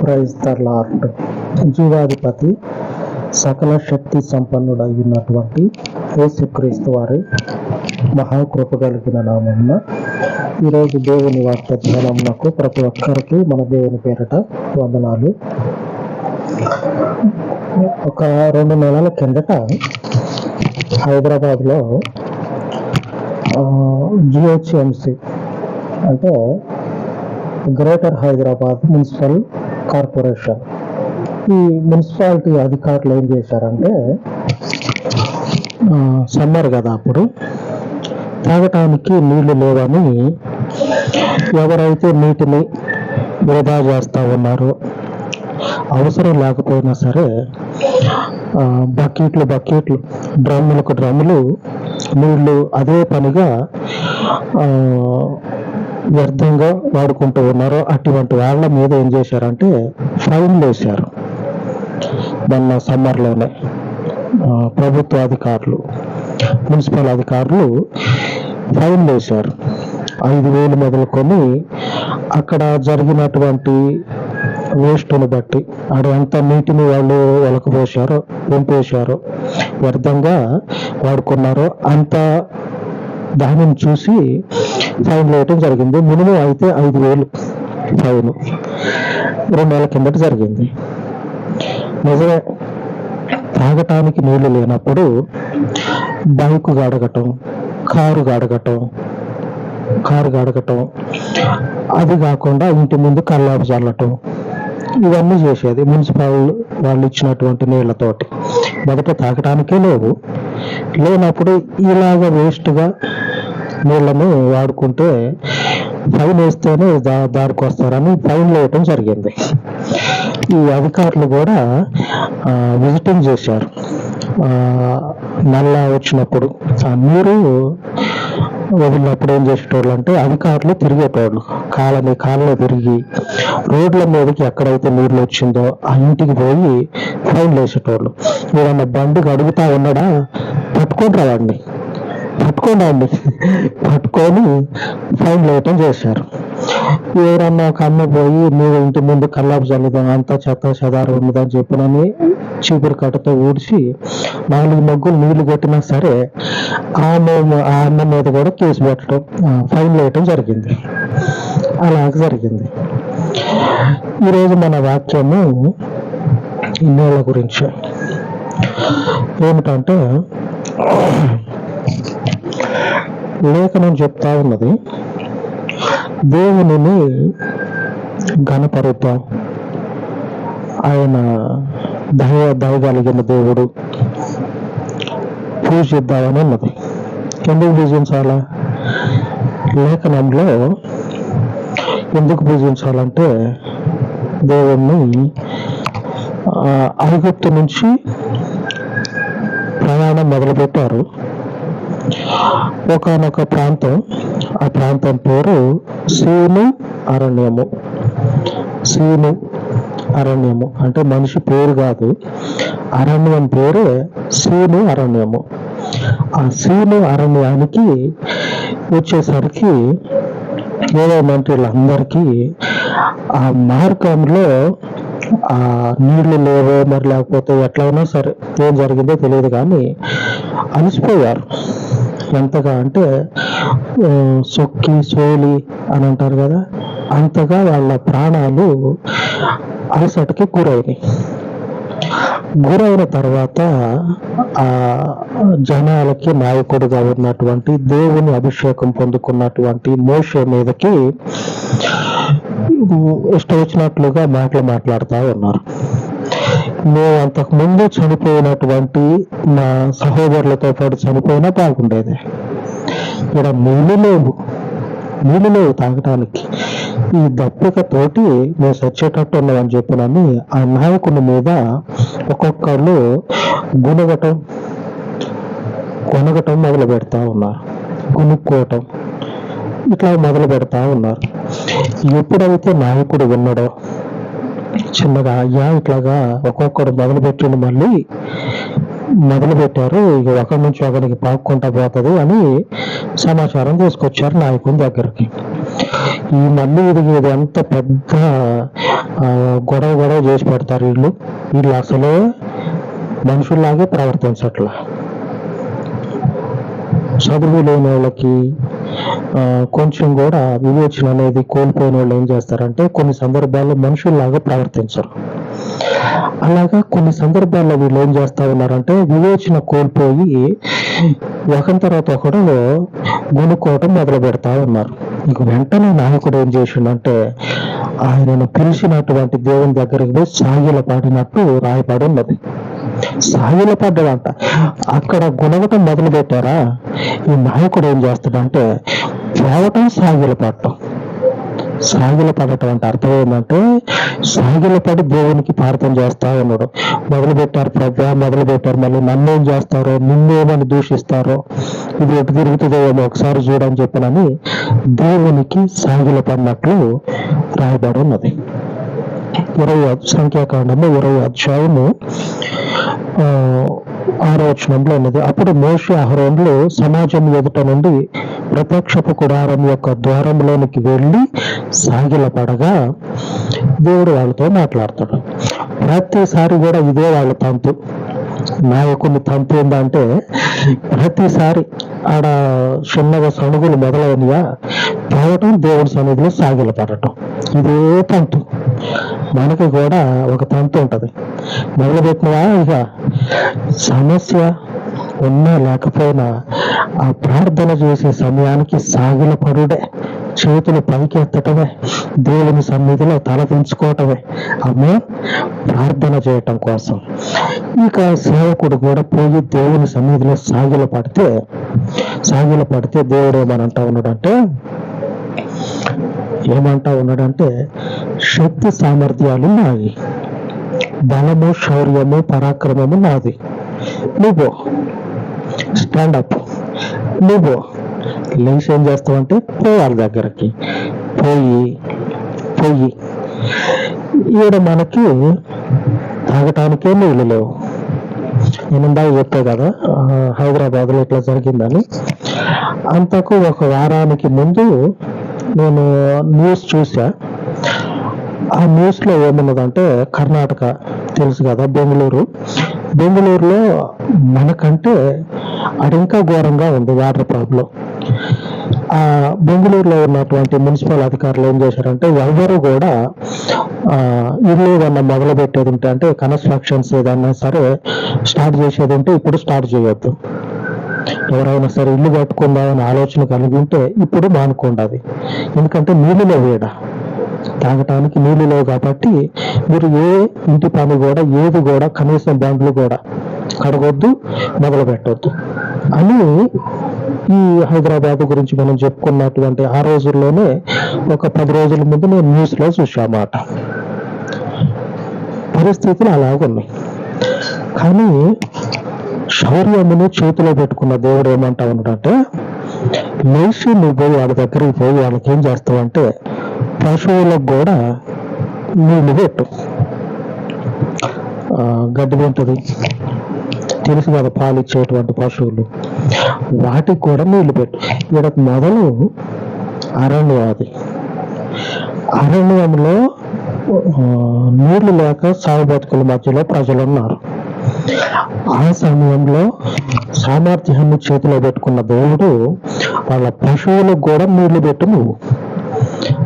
Praise జీవాధిపతి సకల శక్తి సంపన్నుడైనటువంటి యేసుక్రీస్తు వారి మహాకృప కలిగిన నామమున ఈరోజు దేవుని వాక్య ధ్యానంకు ప్రతి ఒక్కరికి మన దేవుని పేరట వందనాలు. ఒక రెండు నెలల కిందట హైదరాబాద్లో జిహెచ్ఎంసి అంటే గ్రేటర్ హైదరాబాద్ మున్సిపల్ కార్పొరేషన్. ఈ మున్సిపాలిటీ అధికారులు ఏం చేశారంటే సమ్మర్ కదా అప్పుడు తాగటానికి నీళ్ళు లేవని ఎవరైతే నీటిని వృధా చేస్తూ ఉన్నారో అవసరం లేకపోయినా సరే బకెట్లు బకెట్లు డ్రమ్ములకు డ్రమ్ములు నీళ్ళు అదే పనిగా ఆ, వ్యర్థంగా వాడుకుంటూ ఉన్నారో అటువంటి వాళ్ళ మీద ఏం చేశారంటే ఫైన్ వేశారు. మొన్న సమ్మర్లోనే ప్రభుత్వ అధికారులు మున్సిపల్ అధికారులు ఫైన్ వేశారు. ఐదు వేలు మొదలుకొని అక్కడ జరిగినటువంటి వేస్ట్ను బట్టి ఆడ ఎంత నీటిని వాళ్ళు వలకపోసారో పంపేశారో వ్యర్థంగా వాడుకున్నారో అంత దానిని చూసి ఫైన్ వేయటం జరిగింది. మినిమం అయితే ఐదు వేలు ఫైన్. రెండు నెలల కిందట జరిగింది. నిజమే తాగటానికి నీళ్ళు లేనప్పుడు బైకు గడగటం కారు గడగటం కారు గడగటం అది కాకుండా ఇంటి ముందు కల్లాపు చల్లటం ఇవన్నీ చేసేది మున్సిపల్ వాళ్ళు ఇచ్చినటువంటి నీళ్ళతోటి. మొదట తాగటానికే లేవు. లేనప్పుడు ఇలాగ వేస్ట్గా నీళ్ళను వాడుకుంటే ఫైన్ వేస్తేనే దా దారికి వస్తారని ఫైన్ వేయటం జరిగింది. ఈ అధికారులు కూడా విజిటింగ్ చేశారు. నల్ల వచ్చినప్పుడు ఆ నీరు వదిలినప్పుడు ఏం చేసేటోళ్ళు అంటే అధికారులు తిరిగేటోళ్ళు. కాలని కాళ్ళలో తిరిగి రోడ్ల మీదకి ఎక్కడైతే నీళ్ళు వచ్చిందో ఆ ఇంటికి పోయి ఫైన్లు వేసేటోళ్ళు. ఏదన్నా బండికి అడుగుతా ఉన్నాడా? పట్టుకుంటారు వాడిని పట్టుకోండి అండి పట్టుకొని ఫైన్ వేయటం చేశారు. ఎవరన్నా ఒక అమ్మ పోయి మీరు ఇంటి ముందు కల్లాపు చల్లుదాం అంతా చెత్త చెదారు ఉన్నదని చెప్పినని చీపురు కట్టతో ఊడ్చి నాలుగు మగ్గులు నీళ్ళు కొట్టినా సరే ఆమె ఆ అమ్మ మీద కూడా కేసు పెట్టడం ఫైన్ వేయటం జరిగింది. అలాగ జరిగింది. ఈరోజు మన వాక్యము ఇన్నేళ్ళ గురించి. ఏమిటంటే లేఖనం చెప్తా ఉన్నది. దేవునిని ఘనపరుద్దాం. ఆయన దయ కలిగిన దేవుడు. పూజిద్దామని ఉన్నది. ఎందుకు పూజించాలా? లేఖనంలో ఎందుకు పూజించాలంటే దేవుణ్ణి ఆ, ఐగుప్తు నుంచి ప్రయాణం మొదలుపెట్టారు. ఒకనొక ప్రాంతం ఆ ప్రాంతం పేరు సీను అరణ్యము. సీను అరణ్యము అంటే మనిషి పేరు కాదు. అరణ్యం పేరు సీను అరణ్యము. ఆ సీను అరణ్యానికి వచ్చేసరికి ఏమైందంటే వీళ్ళందరికీ ఆ మార్గంలో ఆ నీళ్ళు లేవో మరి లేకపోతే ఎట్లా ఉన్నా సరే ఏం జరిగిందో తెలియదు కానీ అలసిపోయారు. ఎంతగా అంటే సొక్కి సోలి అని అంటారు కదా అంతగా వాళ్ళ ప్రాణాలు అలసటకి గురైనాయి. గురైన తర్వాత ఆ జనాలకి నాయకుడిగా ఉన్నటువంటి దేవుని అభిషేకం పొందుకున్నటువంటి మోషే మీదకి ఇష్టం వచ్చినట్లుగా మాటలు మాట్లాడుతూ ఉన్నారు. మేము అంతకు ముందు చనిపోయినటువంటి నా సహోదరులతో పాటు చనిపోయినా తాగుండేది ఇక్కడ నీళ్ళు లేవు. నీళ్ళు లేవు తాగటానికి. ఈ దప్పికతోటి మేము చచ్చేటట్టు ఉన్నామని చెప్పినని ఆ నాయకుని మీద ఒక్కొక్కళ్ళు గుణగటం కొనగటం మొదలు పెడతా ఉన్నారు. కొనుక్కోవటం ఇట్లా మొదలు పెడతా ఉన్నారు. ఎప్పుడైతే నాయకుడు ఉన్నాడో చిన్నగా అయ్యా ఇట్లాగా ఒక్కొక్కడు మొదలు పెట్టిండు మళ్ళీ మొదలు పెట్టారు ఇక ఒకరి నుంచి ఒకరికి పాక్కుంటా పోతుంది అని సమాచారం తీసుకొచ్చారు నాయకుని దగ్గరికి. ఈ మళ్ళీ ఇది ఇది ఎంత పెద్ద గొడవ గొడవ చేసి పెడతారు వీళ్ళు. వీళ్ళు అసలే మనుషుల్లాగే ప్రవర్తించట్లా. చదువు లేని వాళ్ళకి కొంచెం కూడా వివేచన అనేది కోల్పోయిన వాళ్ళు ఏం చేస్తారంటే కొన్ని సందర్భాల్లో మనుషుల్లాగా ప్రవర్తించరు. అలాగా కొన్ని సందర్భాల్లో వీళ్ళు ఏం చేస్తా ఉన్నారంటే వివేచన కోల్పోయి ఒకరి తర్వాత ఒకడు గుణుకోవటం మొదలు పెడతా ఉన్నారు. ఇక వెంటనే నాయకుడు ఏం చేసిండంటే ఆయనను పిలిచినటువంటి దేవుని దగ్గరికి పోయి సాగిల పాడినట్టు రాయపడి ఉన్నది. సాగిల పడ్డాడంట అక్కడ గుణగటం మొదలు పెట్టారా ఈ నాయకుడు ఏం చేస్తాడంటే పోవటం సాగిల పడటం. సాగిల పడటం అంటే అర్థం ఏంటంటే సాగిల పడి దేవునికి ప్రార్థన చేస్తా ఉన్నాడు. మొదలు పెట్టారు ప్రభా మొదలు పెట్టారు మళ్ళీ నన్ను ఏం చేస్తారో నిన్నేమని దూషిస్తారో ఇది ఎటు తిరుగుతుందేమో ఒకసారి చూడని చెప్పనని దేవునికి సాగిల పడినట్లు రాయబడి ఉన్నది. ఇరవై సంఖ్యాకాండము ఇరవై అధ్యాయము ఆరో వచనంలో ఉన్నది. అప్పుడు మోషే అహరోన్లు సమాజం ఎదుట నుండి ప్రత్యక్షపు గుడారం యొక్క ద్వారంలోనికి వెళ్ళి సాగిలపడగా దేవుడు వాళ్ళతో మాట్లాడతాడు. ప్రతిసారి కూడా ఇదే వాళ్ళ తంతు. నాయకుని తంతు ఏంటంటే ప్రతిసారి ఆడ చిన్నగా సణుగులు మొదలైనయా పోవటం దేవుడి సన్నిధిలో సాగిల పడటం ఇదే తంతు మనకి కూడా ఒక తంతు ఉంటుంది. మొదలుపెట్టినవా ఇక? సమస్య ఉన్నా లేకపోయినా ఆ ప్రార్థన చేసే సమయానికి సాగిల పరుడే చేతులు పైకెత్తటమే దేవుని సన్నిధిలో తల దించుకోవటమే ఆమె ప్రార్థన చేయటం కోసం. ఇక సేవకుడు కూడా పోయి దేవుని సన్నిధిలో సాగిల పడితే సాగిల పడితే దేవుడు ఏమనంటా ఉన్నాడంటే ఏమంటా ఉన్నాడంటే శక్తి సామర్థ్యాలు నావి. బలము శౌర్యము పరాక్రమము నాది. నువ్వు స్టాండప్ నువ్వు లేచి ఏం చేస్తావంటే పోవాలి దగ్గరకి. పోయి పోయి. ఈడ మనకి తాగటానికే నీళ్ళు లేవు. నేను ఇందాక చెప్పే కదా హైదరాబాద్లో ఇట్లా జరిగిందని. అంతకు ఒక వారానికి ముందు నేను న్యూస్ చూసా. ఆ న్యూస్లో కర్ణాటక తెలుసు కదా బెంగళూరు. బెంగళూరులో మనకంటే అది ఇంకా ఘోరంగా ఉంది వాటర్ ప్రాబ్లం ఆ బెంగళూరులో ఉన్నటువంటి మున్సిపల్ అధికారులు ఏం చేశారంటే ఎవరు కూడా ఇల్లు ఏదన్నా మొదలు పెట్టేది ఉంటే అంటే కన్స్ట్రక్షన్స్ ఏదన్నా సరే స్టార్ట్ చేసేది ఉంటే ఇప్పుడు స్టార్ట్ చేయొద్దు. ఎవరైనా సరే ఇల్లు కట్టుకుందామని ఆలోచన కలిగి ఉంటే ఇప్పుడు మానుకోండి అది ఎందుకంటే నీళ్ళలో వేడ. తాగటానికి నీళ్ళు లేవు కాబట్టి మీరు ఏ ఇంటి పని కూడా ఏది కూడా కనీసం బ్యాంకులు కూడా కడగొద్దు మొదలు పెట్టొద్దు అని ఈ హైదరాబాద్ గురించి మనం చెప్పుకున్నటువంటి ఆ రోజుల్లోనే ఒక పది రోజుల ముందు నేను న్యూస్లో చూసామాట పరిస్థితులు అలాగున్నాయి. కానీ శౌర్యమును చేతిలో పెట్టుకున్న దేవుడు ఏమంటా ఉన్నాడంటే లేచి నువ్వు పోయి వాళ్ళ దగ్గరికి పోయి వాళ్ళకి ఏం చేస్తావంటే పశువులకు కూడా నీళ్ళు పెట్టు. గడ్డి ఉంటుంది తెలుసు కదా పాలు ఇచ్చేటువంటి పశువులు. వాటికి కూడా నీళ్ళు పెట్టు. ఇక్కడ మొదలు అరణ్యం అది. అరణ్యంలో నీళ్ళు లేక సాగు బతుకుల మధ్యలో ప్రజలు ఉన్నారు. ఆ సమయంలో సామర్థ్యాన్ని చేతిలో పెట్టుకున్న దేవుడు వాళ్ళ పశువులకు కూడా నీళ్ళు పెట్టు నువ్వు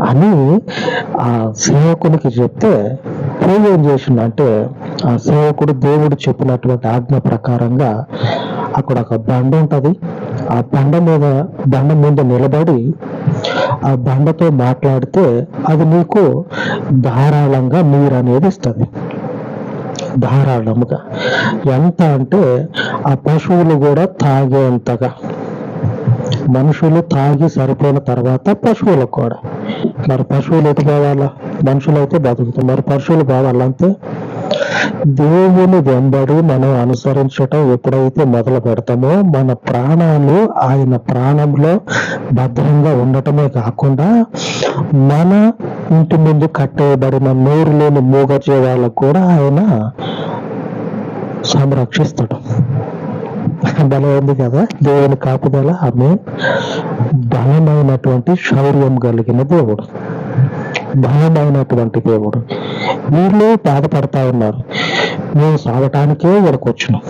అని ఆ సేవకునికి చెప్తే పోయి ఏం చేసిందంటే ఆ సేవకుడు దేవుడు చెప్పినటువంటి ఆజ్ఞ ప్రకారంగా అక్కడ ఒక బండ ఉంటది. ఆ బండ మీద బండ మీద నిలబడి ఆ బండతో మాట్లాడితే అది నీకు ధారాళంగా నీరు అనేది ఇస్తుంది. ధారాళముగా ఎంత అంటే ఆ పశువులు కూడా తాగేంతగా. మనుషులు తాగి సరిపోయిన తర్వాత పశువులకు కూడా. మరి పశువులు ఎటు కావాలా? మనుషులు అయితే బతుకుతాం మరి పశువులు కావాలంటే దేవుని వెంబడి మనం అనుసరించటం ఎప్పుడైతే మొదలు పెడతామో మన ప్రాణాలు ఆయన ప్రాణంలో భద్రంగా ఉండటమే కాకుండా మన ఇంటి ముందు కట్టేయబడిన నోరు లేని మూగజీవాలకు కూడా ఆయన సంరక్షిస్తాడు. బలం ఉంది కదా? దేవుని కాపుదల ఆమె బలమైనటువంటి శౌర్యం కలిగిన దేవుడు. బలమైనటువంటి దేవుడు. వీళ్ళు బాధపడతా ఉన్నారు. మేము సాగటానికే ఇక్కడికొచ్చినాం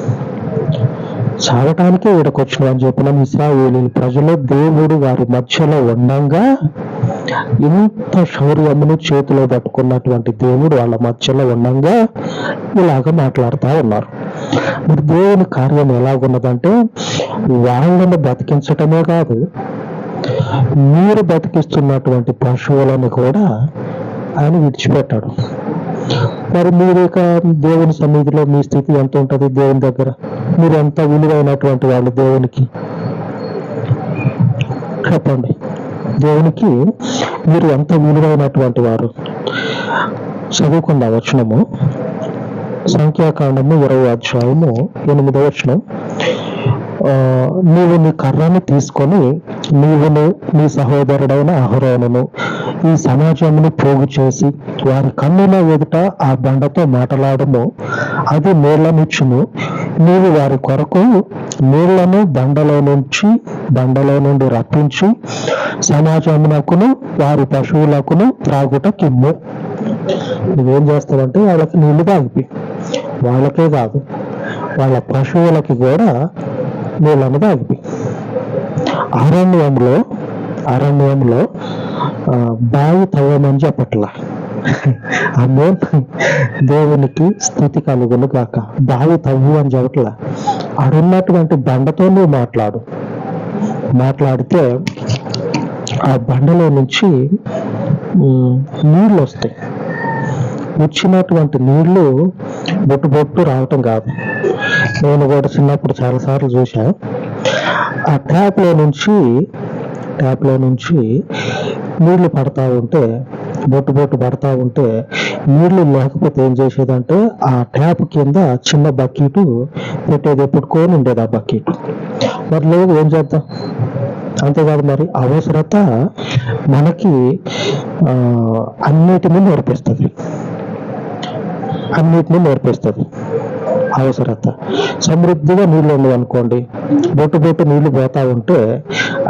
సాగటానికే ఇక్కడికొచ్చినాం అని చెప్పిన ఇస్రాయేలీ ప్రజలు దేవుడు వారి మధ్యలో ఉండంగా ఇంత శౌర్యమును చేతిలో పట్టుకున్నటువంటి దేవుడు వాళ్ళ మధ్యలో ఉండంగా ఇలాగ మాట్లాడుతూ ఉన్నారు. మరి దేవుని కార్యం ఎలాగున్నదంటే వాళ్ళను బతికించటమే కాదు మీరు బతికిస్తున్నటువంటి పశువులను కూడా ఆయన విడిచిపెట్టాడు. మరి మీరు ఇక దేవుని సన్నిధిలో మీ స్థితి ఎంత ఉంటుంది దేవుని దగ్గర? మీరు ఎంత విలువైనటువంటి వాళ్ళు దేవునికి? చెప్పండి. దేవునికి మీరు ఎంత విలువైనటువంటి వారు? చదువుకున్న వచనము? సంఖ్యాకాండము ఇరవై అధ్యాయము ఎనిమిదవ వచనం. నీవు నీ కర్రను తీసుకొని నీవును నీ సహోదరుడైన అహరోనును ఈ సమాజమును పోగు చేసి వారి కన్నుల ఎదుట ఆ బండతో మాటలాడము. అది నీళ్ళనిచ్చును నీవు వారి కొరకు నీళ్ళను బండలో నుంచి బండలో నుండి రప్పించి సమాజమునకును వారి పశువులకును త్రాగుట కిమ్ము నువ్వేం చేస్తావంటే వాళ్ళకి నీళ్ళు తాగిపి. వాళ్ళకే కాదు వాళ్ళ పశువులకి కూడా నీళ్ళను తాగిపి అరణ్యంలో అరణ్యంలో బావి తవ్వమని చెప్పట్లా. అమ్మో దేవునికి స్థుతి కలుగును కాక బావి తవ్వు అని చెప్పట్లా. అడున్నటువంటి బండతో నువ్వు మాట్లాడు. మాట్లాడితే ఆ బండలో నుంచి నీళ్ళు వస్తాయి. వచ్చినటువంటి నీళ్ళు బొట్టు బొట్టు రావటం కాదు. నేను కూడా చిన్నప్పుడు చాలాసార్లు చూసా ఆ ట్యాప్లో నుంచి ట్యాప్లో నుంచి నీళ్ళు పడతా ఉంటే బొట్టు బొట్టు పడతా ఉంటే నీళ్ళు లేకపోతే ఏం చేసేదంటే ఆ ట్యాప్ కింద చిన్న బకెట్ పెట్టేది ఎప్పుడుకొని ఉండేది ఆ బకెట్. మరి లేదు ఏం చేద్దాం? అంతేకాదు మరి అవసరత మనకి ఆ, అన్నిటిని నేర్పిస్తుంది. అన్నిటినీ నేర్పిస్తుంది. అవసరత. సమృద్ధిగా నీళ్ళు ఉండవు అనుకోండి. బొట్టు బొట్టు నీళ్ళు పోతా ఉంటే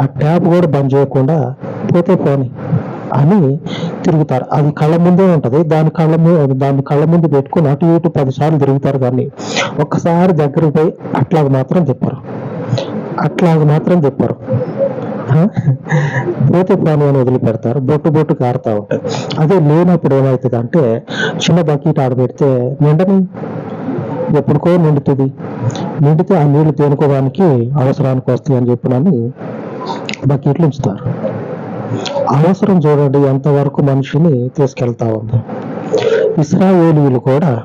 ఆ ట్యాప్ కూడా బంద్ చేయకుండా పోతే పోని అని తిరుగుతారు. అది కళ్ళ ముందే ఉంటది. దాని కళ్ళ ముందు దాని కళ్ళ ముందు పెట్టుకుని అటు ఇటు పదిసార్లు తిరుగుతారు కానీ ఒక్కసారి దగ్గరికి పోయి అట్లాగ మాత్రం తిప్పరు అట్లాగ మాత్రం చెప్పారు. పోతే ప్రాణి అని వదిలిపెడతారు. బొట్టు బొట్టు కారుతా ఉంటాయి అదే లేనప్పుడు ఏమవుతుంది అంటే చిన్న బకెట్ ఆడబెడితే నిండని ఎప్పుడుకో నిండుతుంది. నిండితే ఆ నీళ్ళు తేనుకోవడానికి అవసరానికి వస్తాయి అని చెప్పినని బకెట్లు ఉంచుతారు. అవసరం చూడండి ఎంతవరకు మనిషిని తీసుకెళ్తా ఉంది. ఇస్రాయేలీలు కూడా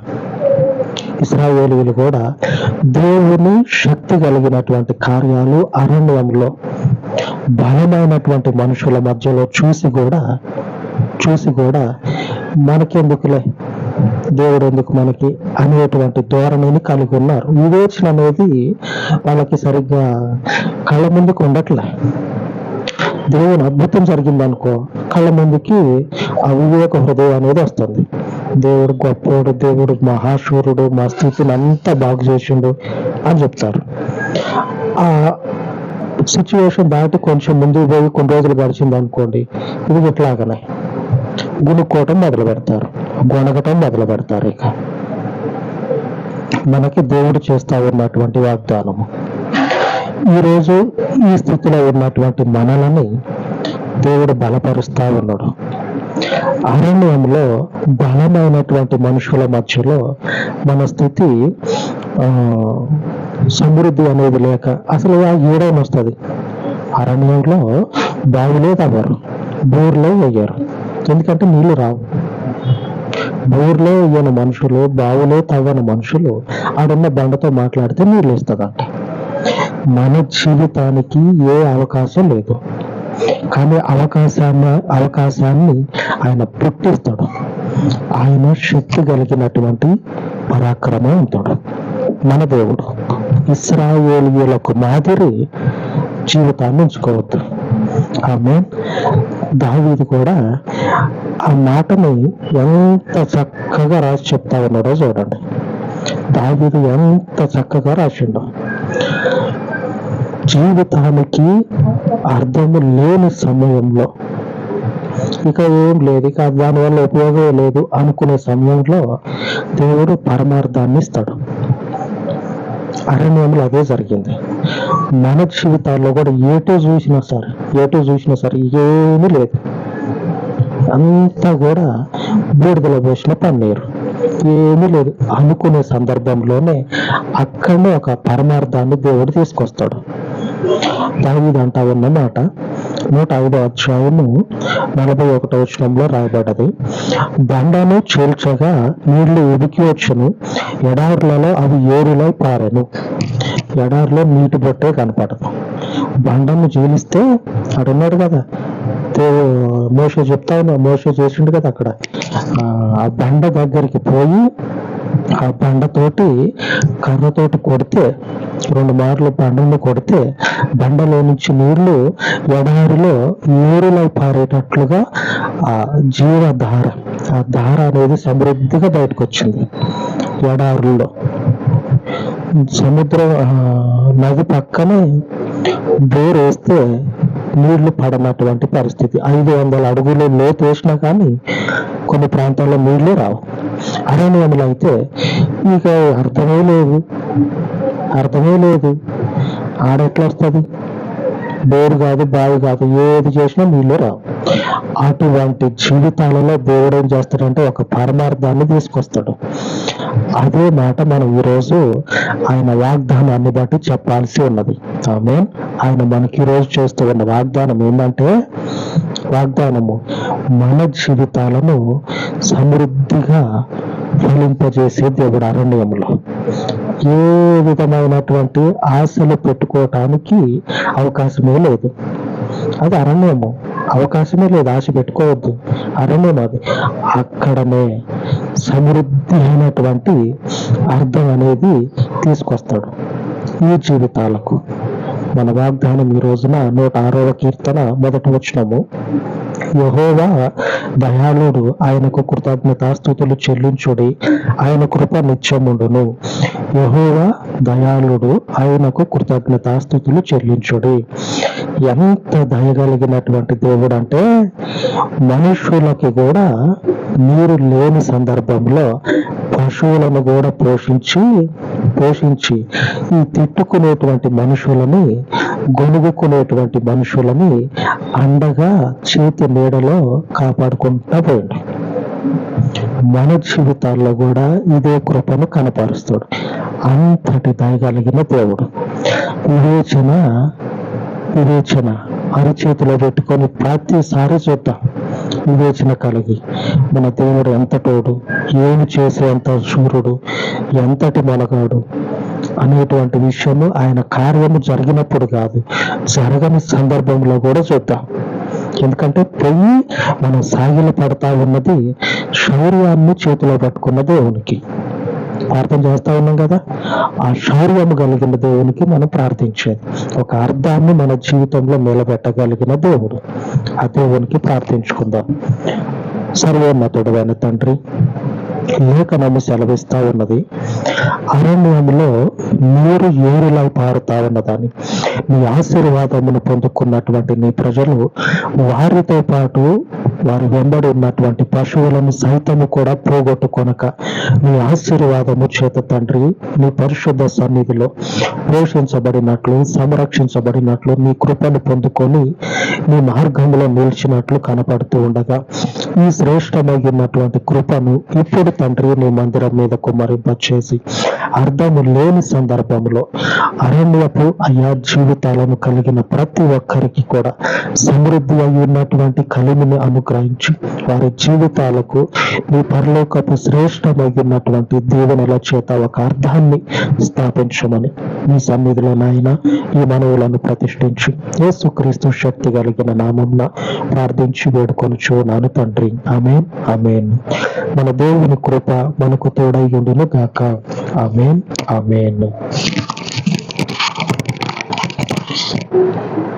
ఇస్రాయేలీలు కూడా దేవుని శక్తి కలిగినటువంటి కార్యాలు అరణ్యంలో బలమైనటువంటి మనుషుల మధ్యలో చూసి కూడా చూసి కూడా మనకెందుకులే? దేవుడు ఎందుకు మనకి అనేటువంటి ధోరణిని కలిగి ఉన్నారు? వివేచన అనేది వాళ్ళకి సరిగ్గా కళ్ళ ముందుకు ఉండట్లే. దేవుని అద్భుతం జరిగిందనుకో కళ్ళ ముందుకి ఆ వివేక హృదయం అనేది వస్తుంది. దేవుడు గొప్పోడు దేవుడు మహాశూరుడు మా స్థితిని అంతా బాగు చేసిండు అని చెప్తారు. ఆ సిచ్యువేషన్ దాటి కొంచెం ముందుకు పోయి కొన్ని రోజులు గడిచింది అనుకోండి ఇది ఇట్లాగనే గునుక్కోవటం మొదలు పెడతారు గొనగటం మొదలు పెడతారు ఇక. మనకి దేవుడు చేస్తా ఉన్నటువంటి వాగ్దానము. ఈరోజు ఈ స్థితిలో ఉన్నటువంటి మనలని దేవుడు బలపరుస్తా ఉన్నాడు. అరణ్యంలో బలమైనటువంటి మనుషుల మధ్యలో మన స్థితి ఆ, సమృద్ధి అనేది లేక అసలు ఏడైనా వస్తుంది? అరణ్యంలో బావిలే అవ్వరు బోర్లే వేయరు. ఎందుకంటే నీళ్ళు రావు. బోర్లే వేయని మనుషులు బావులే తవ్వని మనుషులు ఆడున్న బండతో మాట్లాడితే నీళ్ళు ఇస్తుందంట మన జీవితానికి ఏ అవకాశం లేదు. కానీ అవకాశాన్ని అవకాశాన్ని ఆయన పుట్టిస్తాడు. ఆయన శక్తి కలిగినటువంటి పరాక్రమవంతుడు మన దేవుడు. ఇస్రాయేలీయులకు మాదిరి జీవితాన్ని ఉంచుకోవద్దు. ఆమె దావీది కూడా ఆ మాటని ఎంత చక్కగా రాసి చెప్తా ఉన్నాడో చూడండి. దావీదు ఎంత చక్కగా రాసిండో. జీవితానికి అర్థము లేని సమయంలో ఇక ఏం లేదు ఇక దానివల్ల ఉపయోగం లేదు అనుకునే సమయంలో దేవుడు పరమార్థాన్ని ఇస్తాడు. అరణ్యంలో అదే జరిగింది. మన జీవితాల్లో కూడా ఏటో చూసినా సరే ఏటో చూసినా సరే ఏమీ లేదు. అంతా కూడా బూడిదల పోసిన పన్నీరు ఏమీ లేదు. అనుకునే సందర్భంలోనే అక్కడనే ఒక పరమార్థాన్ని దేవుడు తీసుకొస్తాడు. దావీదు అంటా ఉన్నమాట నూట ఐదో అధ్యాయము నలభై ఒకటో వచనంలో రాయబడ్డది. బండను చేల్చగా నీళ్ళు ఉడికి వచ్చును. ఎడారులలో అవి ఏరులై పారెను. ఎడారిలో నీటి బొట్టే కనపడదు. బండను చీలిస్తే అడున్నాడు కదా. మోసే చెప్తా ఉన్నా మోసే చేసిండు కదా అక్కడ. ఆ, బండ దగ్గరికి పోయి ఆ బండతోటి కర్రతోటి కొడితే రెండు మార్లు బండను కొడితే బండలో నుంచి నీళ్ళు ఎడారిలో నీరులై పారేటట్లుగా ఆ జీవధార ఆ ధార అనేది సమృద్ధిగా బయటకు వచ్చింది ఎడారుల్లో సముద్రం ఆ, నది పక్కనే బోర్ వేస్తే నీళ్ళు పడనటువంటి పరిస్థితి. ఐదు వందల అడుగులు లోతు వేసినా కానీ కొన్ని ప్రాంతాల్లో నీళ్ళే రావు. అరణ్యములు అయితే ఇక అర్థమే లేదు. అర్థమే లేదు. ఆడెట్లా వస్తుంది? బోరు కాదు బావి కాదు ఏది చేసినా నీళ్ళు రావు. అటువంటి జీవితాలలో దేవుడు ఏం చేస్తాడంటే ఒక పరమార్థాన్ని తీసుకొస్తాడు. అదే మాట మనం ఈరోజు ఆయన వాగ్దానాన్ని బట్టి చెప్పాల్సి ఉన్నది. ఆమె ఆయన మనకి ఈరోజు చేస్తూ ఉన్న వాగ్దానం ఏంటంటే వాగ్దానము మన జీవితాలను సమృద్ధిగా ఫలింపజేసే దేవుడు అరణ్యంలో ఏ విధమైనటువంటి ఆశలు పెట్టుకోవటానికి అవకాశమే లేదు. అది అరణ్యము. అవకాశమే లేదు ఆశ పెట్టుకోవద్దు. అరణ్యం అది. అక్కడనే సమృద్ధి అయినటువంటి అర్థం అనేది తీసుకొస్తాడు ఈ జీవితాలకు. మన వాగ్దానం ఈ రోజున నూట ఆరవ కీర్తన మొదటి వచ్చినము యహోవా దయాళుడు ఆయనకు కృతజ్ఞతాస్థుతులు చెల్లించుడి ఆయన కృప నిత్యముండును. యహోవా దయాళుడు ఆయనకు కృతజ్ఞతాస్థుతులు చెల్లించుడి. ఎంత దయగలిగినటువంటి దేవుడు అంటే మనుషులకి కూడా నీరు లేని సందర్భంలో పశువులను కూడా పోషించి పోషించి ఈ తిట్టుకునేటువంటి మనుషులని గొనుగుకునేటువంటి మనుషులని అండగా చేతి నీడలో కాపాడుకుంటా పోయిండు. మన జీవితాల్లో కూడా ఇదే కృపను కనపరుస్తాడు. అంతటి దయగలిగిన దేవుడు. వివేచన వివేచన అరిచేతిలో పెట్టుకొని ప్రతిసారి చూద్దాం. వివేచన కలిగి మన దేవుడు ఎంత తోడు ఏమి చేసే అంత శూరుడు ఎంతటి మలగాడు అనేటువంటి విషయము ఆయన కార్యము జరిగినప్పుడు కాదు జరగని సందర్భంలో కూడా చూద్దాం. ఎందుకంటే పొయ్యి మనం సాగిల పడతా ఉన్నది శౌర్యాన్ని చేతిలో పట్టుకున్న దేవునికి. ప్రార్థన చేస్తా ఉన్నాం కదా ఆ శౌర్యము కలిగిన దేవునికి మనం ప్రార్థించేది. ఒక అర్థాన్ని మన జీవితంలో నిలబెట్టగలిగిన దేవుడు. ఆ దేవునికి ప్రార్థించుకుందాం. సర్వోన్నతుడైన తండ్రి లేఖనము సెలవిస్తా ఉన్నది. అరణ్యంలో నీరు ఏరులా పారుతా ఉన్నదాన్ని నీ ఆశీర్వాదమును పొందుకున్నటువంటి నీ ప్రజలు వారితో పాటు వారి వెంబడి ఉన్నటువంటి పశువులను సైతము కూడా పోగొట్టుకొనక నీ ఆశీర్వాదము చేత తండ్రి నీ పరిశుద్ధ సన్నిధిలో పోషించబడినట్లు సంరక్షించబడినట్లు నీ కృపను పొందుకొని నీ మార్గంలో నిలిచినట్లు కనపడుతూ ఉండగా ఈ శ్రేష్టమైనటువంటి కృపను ఇప్పుడు తండ్రి నీ మందిరం మీద కుమ్మరింపచేసి అర్థము లేని సందర్భంలో అరణ్యపు అయా జీవితాలను కలిగిన ప్రతి ఒక్కరికి కూడా. సమృద్ధి అయి ఉన్నటువంటి కలిమిని అనుగ్రహించి. వారి జీవితాలకు మీ పరలోకపు శ్రేష్టమైనటువంటి దీవెనల చేత ఒక అర్థాన్ని స్థాపించమని మీ సన్నిధిలో నాయన ఈ మనవులను ప్రతిష్ఠించి. యేసుక్రీస్తు శక్తి కలిగిన నామంన ప్రార్థించి వేడుకొని చూనాను తండ్రి. Amen amen. మన దేవుని కృప మనకు తోడై ఉండును గాక ఆమెన్ ఆమెన్. Thank you.